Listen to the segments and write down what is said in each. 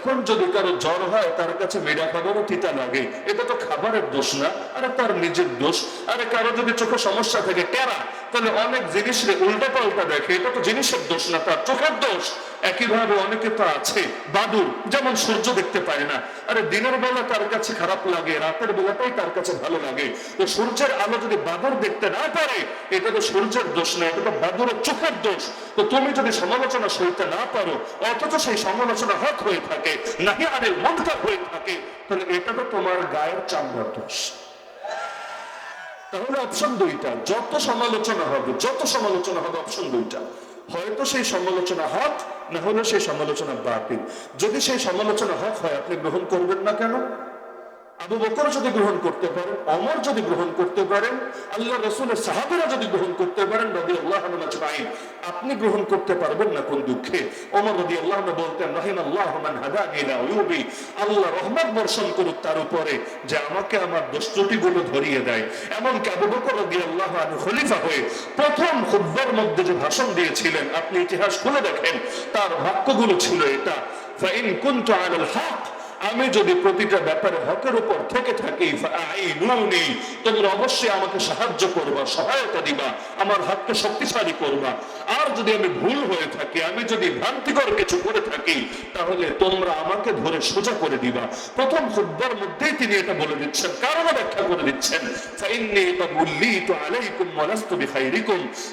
এখন যদি কারও জ্বর হয়, তার কাছে মেডা খাবারও তিতা লাগে। এটা তো খাবারের দোষ না, আরে তার নিজের দোষ। আরে কারও যদি চোখে সমস্যা থাকে, টেরা তাহলে অনেক জিনিসের উল্টা পাল্টা দেখে, এটা তো জিনিসের দোষ না, তার চোখের দোষ। একইভাবে অনেকে তো আছে বাদুর যেমন সূর্য দেখতে পায় না। আরে দিনের বেলা তার কাছে খারাপ লাগে, রাতের বেলাটাই তার কাছে ভালো লাগে। তো সূর্যের আলো যদি বাদুর দেখতে না পারে, এটা তো সূর্যের দোষ না, এটা তো বাদুরের চোখের দোষ। তো তুমি যদি সমালোচনা সইতে না পারো, অথচ সেই সমালোচনা হক হয়ে থাকে নাকি আরে মনটা হয়ে থাকে, তাহলে এটা তো তোমার গায়ের চামড়ার দোষ। তাহলে অপশন দুইটা। যত সমালোচনা হবে, যত সমালোচনা হবে অপশন দুইটা। হয়তো সেই সমালোচনা হক না হলে সেই সমালোচনা বাতিল যদি সেই সমালোচনা হক হয়, আপনি গ্রহণ করবেন না কেন? আবু বকর যদি গ্রহণ করতে পারেন অমর যদি গ্রহণ করতে পারেন, আল্লাহ রসুলের সাহাবিরা যদি গ্রহণ করতে পারেন রবি আল্লাহ আপনি গ্রহণ করতে পারবেন না কোন দুঃখে। অমর রবি আল্লাহ বলতেন রহিম আল্লাহ আল্লাহ রহমত বর্ষণ করুক তার উপরে, যে আমাকে আমার দোষটি গুলো ধরিয়ে দেয়। এমনকি আবু বকর রবি আল্লাহ খলিফা হয়ে প্রথম খুব্বার মধ্যে যে ভাষণ দিয়েছিলেন, আপনি ইতিহাস খুলে দেখেন, তার বাক্যগুলো ছিল এটা ফাইন কুনতু আলাল হক আমি যদি প্রতিটা ব্যাপারে হকের উপর থেকে থাকি তোমরা অবশ্যই আমাকে সাহায্য করবা, সহায়তা দিবা, আমার হাতকে শক্তিশালী করবা। আর যদি আমি ভুল হয়ে থাকি, আমি যদি ভ্রান্তিকর কিছু করে থাকি, তাহলে তোমরা আমাকে ধরে সোজা করে দিবা। প্রথম খুদ্বার মধ্যেই তিনি এটা বলে দিচ্ছেন, কারণ ব্যাখ্যা করে দিচ্ছেন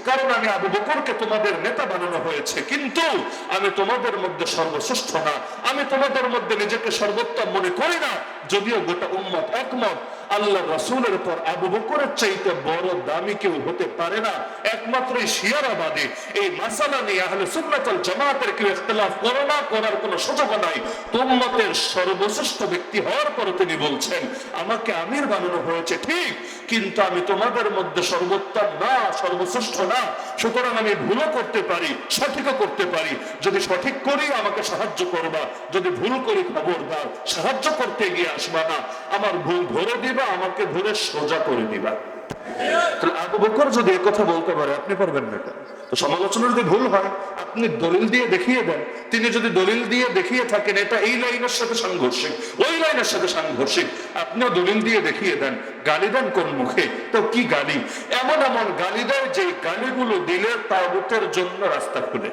কারণ আমি আবু বকরকে তোমাদের নেতা বানানো হয়েছে, কিন্তু আমি তোমাদের মধ্যে সর্বশ্রেষ্ঠ না, আমি তোমাদের মধ্যে নিজেকে সর্বোত্তম মনে করে না যদিও গোটা উম্মত একমত। আল্লাহ রাসূলের উপর আবু বকরের চাইতে বড় দামি কেউ হতে পারে না। একমাত্র এই শিয়ারা বাদে এই মাসালা নিয়ে আহলে সুন্নাতুল জামাতের কেউ ইখতিলাফ করো না, করার কোনো সুযোগ নাই। উম্মতের সর্বশ্রেষ্ঠ ব্যক্তি হওয়ার পর তিনি বলছেন, আমাকে আমির বানানো হয়েছে ঠিক, কিন্তু আমি তোমাদের মধ্যে সর্বোত্তম না, সর্বশ্রেষ্ঠ না। সুতরাং আমি ভুলও করতে পারি, সঠিকও করতে পারি। যদি সঠিক করি, আমাকে সাহায্য করবা। যদি ভুল করি খবর দাও সাহায্য করতে গিয়ে আসবা না। আমার ভুল ধরে দিবা। আমাকে ধরে সোজা করে দিবা। যদি কথা বলতে পারে, আপনি পারবেন না? তো সমালোচনা যদি ভুল হয়, আপনি দলিল দিয়ে দেখিয়ে দেন। তিনি যদি দলিল দিয়ে দেখিয়ে থাকেন, এটা এই লাইনের সাথে সাংঘর্ষিক, ওই লাইনের সাথে সাংঘর্ষিক। আপনিও দলিল দিয়ে দেখিয়ে দেন, গালি দেন কোন মুখে? তো কি গালি? এমন এমন গালি দেয় যে গালিগুলো দিলে তাগুতের জন্য রাস্তা খুলে।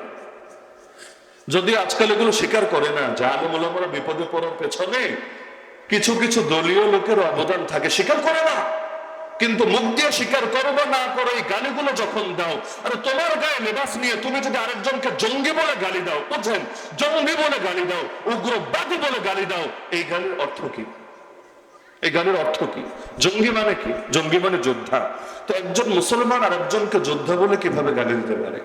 যদি আজকাল এগুলো স্বীকার করে না, যে আলমুলামরা বিপদে পড়ার পেছনে কিছু কিছু দলীয় লোকের অবদান থাকে, স্বীকার করে না। কিন্তু মুখ দিয়ে স্বীকার করো বা না করো, এই গালিগুলো যখন দাও, আরে তোমার গায়ে লেবাস নিয়ে তুমি যদি আরেকজনকে জঙ্গি বলে গালি দাও, বুঝছেন? জঙ্গি বলে গালি দাও, উগ্রবাদী বলে গালি দাও, এই গালির অর্থ কি? এই গানের অর্থ কি? জঙ্গি মানে কি? জঙ্গি মানে যোদ্ধা। তো একজন মুসলমান আর একজনকে যোদ্ধা বলে কীভাবে গালি দিতে পারে?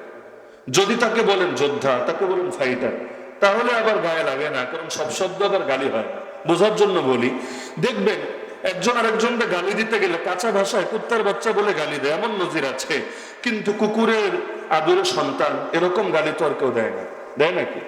যদি তাকে বলেন যোদ্ধা, তাকে বলেন ফাইটার, তাহলে আবার গায়ে লাগে না, কারণ সব শব্দ আবার গালি হয় না। বোঝার জন্য বলি, দেখবেন একজন আর একজনকে গালি দিতে গেলে কাঁচা ভাষায় কুত্তার বাচ্চা বলে গালি দেয়, এমন নজির আছে। কিন্তু কুকুরের আদরের সন্তান, এরকম গালি তো আর কেউ দেয় না। দেয় নাকি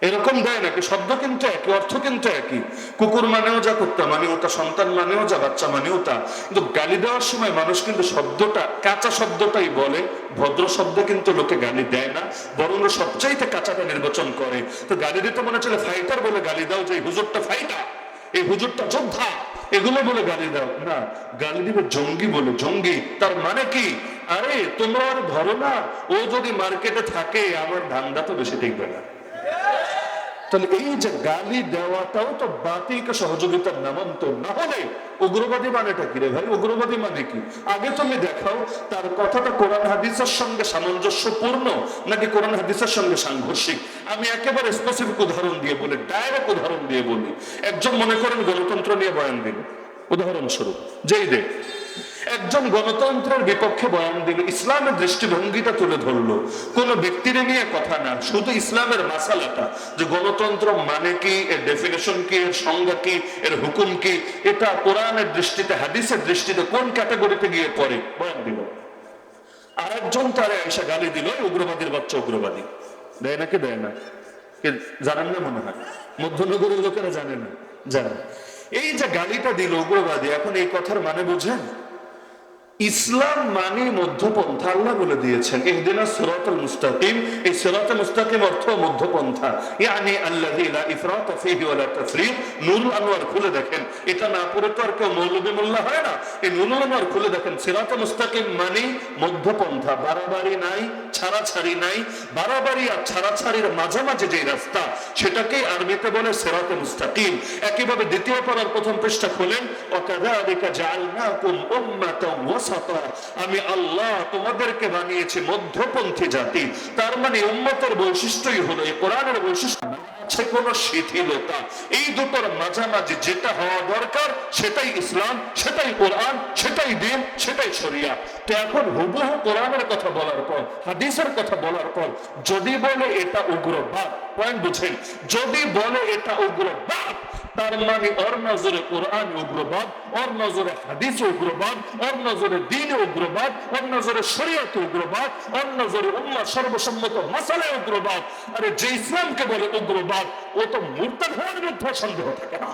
এরকম দেয় নাকি? শব্দ কিন্তু একই, অর্থ কিন্তু একই। কুকুর মানেও যা, কুত্তা মানেও তা, সন্তান মানেও যা, বাচ্চা মানেও তা। কিন্তু গালি দেওয়ার সময় মানুষ কিন্তু শব্দটা, কাঁচা শব্দটাই বলে, ভদ্র শব্দে কিন্তু লোকে গালি দেয় না, বরং সবচাইতে কাঁচাটা নির্বাচন করে। তো গালি দিতে মনে চলে ফাইটার বলে গালি দাও যে হুজুরটা ফাইটার এই হুজুরটা যোদ্ধা, এগুলো বলে গালি দাও। না, গালি দিবে জঙ্গি বলে, জঙ্গি। তার মানে কি? আরে, তোমরা আর ধরো না ও যদি মার্কেটে থাকে, আমার ধান্দা তো বেশি টিকবে না। তাহলে এই যে গালি দেওয়াটাও তো বাতিলকে সহযোগিতার নামান্তর না হলে উগ্রবাদী মানেটা কি রে ভাই? উগ্রবাদী মানে কি? আগে তুমি দেখাও, তার কথাটা কোরআন হাদিসের সঙ্গে সামঞ্জস্যপূর্ণ নাকি কোরআন হাদিসের সঙ্গে সাংঘর্ষিক? আমি একেবারে স্পেসিফিক উদাহরণ দিয়ে বলি ডাইরেক্ট উদাহরণ দিয়ে বলি। একজন মনে করেন গণতন্ত্র নিয়ে বয়ান দিল উদাহরণস্বরূপ, যেই দেখ একজন গণতন্ত্রের বিপক্ষে বয়ান দিল, ইসলামের দৃষ্টিভঙ্গিটা তুলে ধরলো। কোন ব্যক্তির নিয়ে কথা না, শুধু ইসলামের মাসালাটা, যে গণতন্ত্র মানে কি, এর ডেফিনেশন কি, এর সংজ্ঞা কি, এর হুকুম কি, এটা কোরআনের দৃষ্টিতে, হাদিসের দৃষ্টিতে কোন ক্যাটাগরিতে গিয়ে পড়ে? বয়ান দিল। আর একজন তারে এসে গালি দিল উগ্রবাদীর বাচ্চা উগ্রবাদী। দেয় নাকি দেয় না? কে জানেন না মনে হয়? মধ্যনগরের লোকেরা জানে না। জানে এই যে গালিটা দিল উগ্রবাদী, এখন এই কথার মানে বুঝেন? ইসলাম মানে মধ্যপন্থা, আল্লাহ বলে দিয়েছেন, ইহদিনা সিরাতাল মুস্তাকিম। এই সিরাতাল মুস্তাকিম অর্থ মধ্যপন্থা। ইয়ানি আল্লাযী লা ইফরাতা ফীহি ওয়া লা নূরুল আনওয়ার খুলে দেখেন, এটা না পড়ে তো আর কেউ মৌলভী মোল্লা হয় না। এই নূরুল আনওয়ার খুলে দেখেন, সিরাতাল মুস্তাকিম মানে মধ্যপন্থা, বাড়াবাড়ি নাই, ছাড়াছাড়ি নাই। বাড়াবাড়ি আর ছাড়াছাড়ির মাঝামাঝি যে রাস্তা সেটাকে আরবিতে বলে সিরাতে মুস্তাকিম। একইভাবে দ্বিতীয় পারার প্রথম পৃষ্ঠা খোলেন ওয়াকাযালিকা জাআলনাকুম উম্মাতাও আমি আল্লাহ তোমাদেরকে বানিয়েছি মধ্যপন্থী জাতি। তার মানে উম্মতের বৈশিষ্ট্যই হলো, এই কোরআনের বৈশিষ্ট্য আছে শিথিলতা। এই দুটোর মাঝামাঝি যেটা হওয়া দরকার, সেটাই ইসলাম, সেটাই কোরআন, সেটাই দিন, সেটাই শরিয়া। তো এখন হুবহু কোরআনের কথা বলার পর, হাদিসের কথা বলার পর, যদি বলে এটা উগ্রবাদ পয়েন্ট বুঝেন যদি বলে এটা উগ্রবাদ তার মানে ওর নজরে কোরআন উগ্রবাদ, ওর নজরে হাদিস উগ্রবাদ, ওর নজরে দিন উগ্রবাদ, ওর নজরে শরীয়ত উগ্রবাদ, ওর নজরে উম্মা সর্বসম্মত মাসালে উগ্রবাদ। আরে যে ইসলামকে বলে উগ্রবাদ, ও তো মুরতাদ হওয়ার মধ্যে সন্দেহ থাকে না।